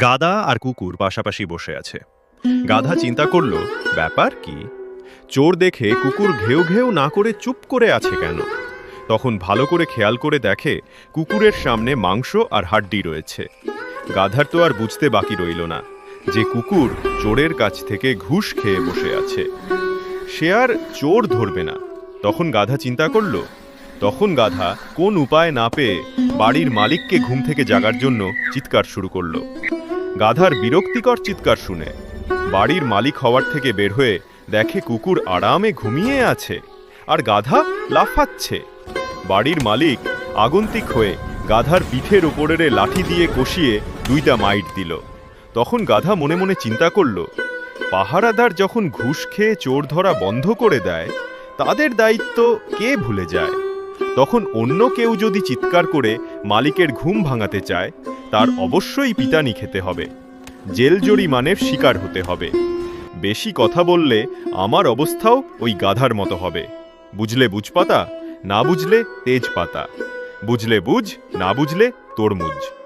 গাধা আর কুকুর পাশাপাশি বসে আছে। গাধা চিন্তা করল, ব্যাপার কি? চোর দেখে কুকুর ঘেউ ঘেউ না করে চুপ করে আছে কেন? তখন ভালো করে খেয়াল করে দেখে কুকুরের সামনে মাংস আর হাড্ডি রয়েছে। গাধার তো আর বুঝতে বাকি রইল না যে কুকুর চোরের কাছ থেকে ঘুষ খেয়ে বসে আছে। সে আর চোর ধরবে না। তখন গাধা চিন্তা করল, তখন গাধা কোন উপায় না পেয়ে বাড়ির মালিককে ঘুম থেকে জাগার জন্য চিৎকার শুরু করল? গাধার বিরক্তিকর চিৎকার শুনে। বাড়ির মালিক হওয়ার থেকে বের হয়ে দেখে কুকুর আরামে ঘুমিয়ে আছে, আর গাধা লাফাচ্ছে। বাড়ির মালিক আগন্তিক হয়ে গাধার পিঠের ওপরের লাঠি দিয়ে কষিয়ে দুইটা মাইট দিল। তখন গাধা মনে মনে চিন্তা করল, পাহারাদার যখন ঘুষ খেয়ে চোর ধরা বন্ধ করে দেয়, তাদের দায়িত্ব কে ভুলে যায়? তখন অন্য কেউ যদি চিৎকার করে মালিকের ঘুম ভাঙাতে চায় তার অবশ্যই পিতানি খেতে হবে। জেল জরিমানের শিকার হতে হবে। বেশি কথা বললে আমার অবস্থাও ওই গাধার মতো হবে। বুঝলে বুঝপাতা, না বুঝলে তেজপাতা। বুঝলে বুঝ, না বুঝলে তরমুজ।